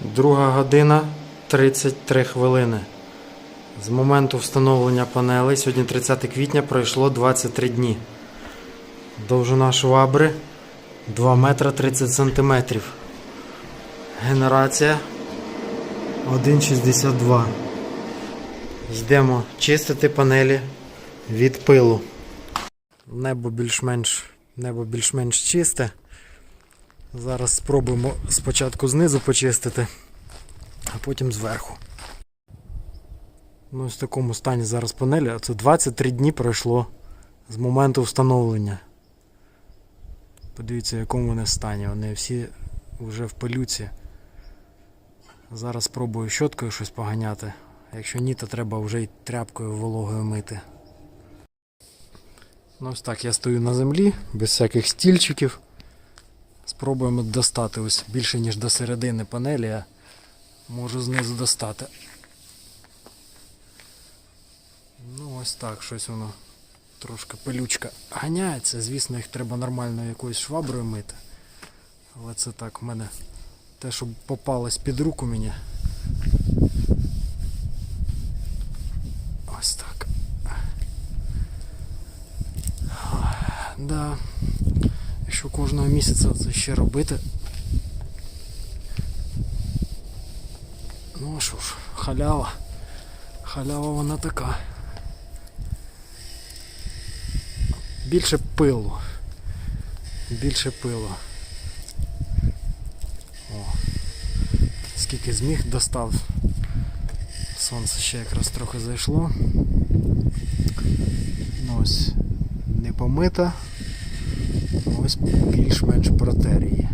Друга година 33 хвилини. З моменту встановлення панелей, сьогодні 30 квітня, пройшло 23 дні. Довжина швабри 2 метра 30 сантиметрів. Генерація 1,62. Йдемо чистити панелі від пилу. Небо більш-менш, небо більш-менш чисте. Зараз спробуємо спочатку знизу почистити, а потім зверху. Ну, ось в такому стані зараз панелі. Це 23 дні пройшло з моменту встановлення. Подивіться, в якому вони стані. Вони всі вже в пилюці. Зараз спробую щоткою щось поганяти. Якщо ні, то треба вже й тряпкою вологою мити. Ну, ось так я стою на землі, без всяких стільчиків. Спробуємо достати ось більше, ніж до середини панелі, я можу знизу достати. Ну, ось так, щось воно трошки пилючка ганяється. Звісно, їх треба нормально якоюсь шваброю мити. Але це так в мене те, що попалось під руку мені. Ось так. Да. Якщо кожного місяця це ще робити. Ну а що ж, халява. Халява вона така. Більше пилу. Більше пилу. О. Скільки зміг достав. Сонце ще якраз трохи зайшло. Ну ось не помита. Ось більш-менш протерії.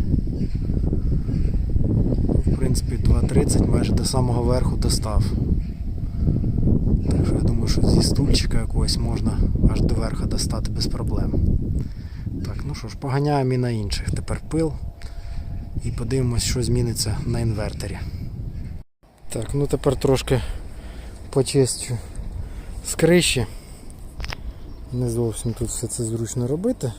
В принципі, 2.30 майже до самого верху достав. Так що я думаю, що зі стульчика якогось можна аж до верха достати без проблем. Так, ну що ж, поганяємо і на інших. Тепер пил. І подивимось, що зміниться на інверторі. Так, ну тепер трошки почистю з. Не зовсім тут все це зручно робити.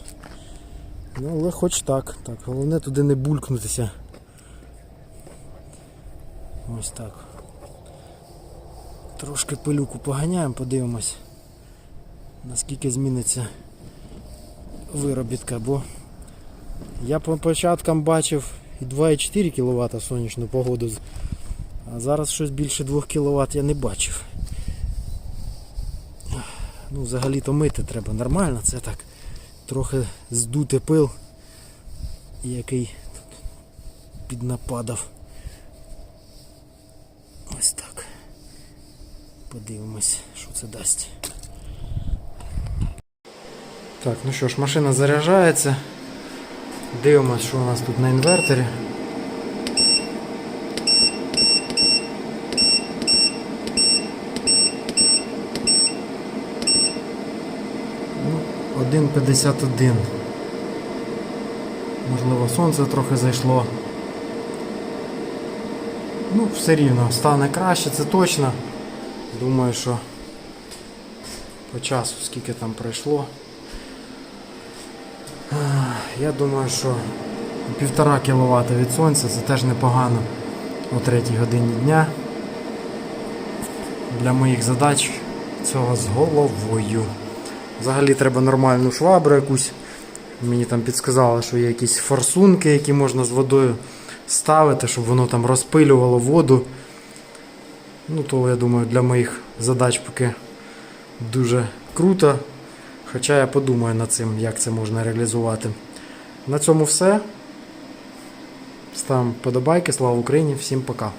Ну, але хоч так. Так, головне туди не булькнутися. Ось так. Трошки пилюку поганяємо, подивимось, наскільки зміниться виробітка, бо я по початкам бачив і 2,4 кВт сонячну погоду, а зараз щось більше 2 кВт я не бачив. Ну, взагалі-то мити треба нормально, це так. Трохи здути пил, який тут піднападав. Ось так. Подивимось, що це дасть. Так, ну що ж, машина заряджається. Дивимось, що у нас тут на інверторі. Ну, 1,51. Можливо, сонце трохи зайшло. Ну, все рівно, стане краще, це точно. Думаю, що по часу, скільки там пройшло. Я думаю, що півтора кВт від сонця це теж непогано о 3 годині дня. Для моїх задач цього з головою. Взагалі треба нормальну швабру якусь. Мені там підсказали, що є якісь форсунки, які можна з водою ставити, щоб воно там розпилювало воду. Ну, то я думаю, для моїх задач поки дуже круто. Хоча я подумаю над цим, як це можна реалізувати. На цьому все. Ставимо подобайки. Слава Україні! Всім пока!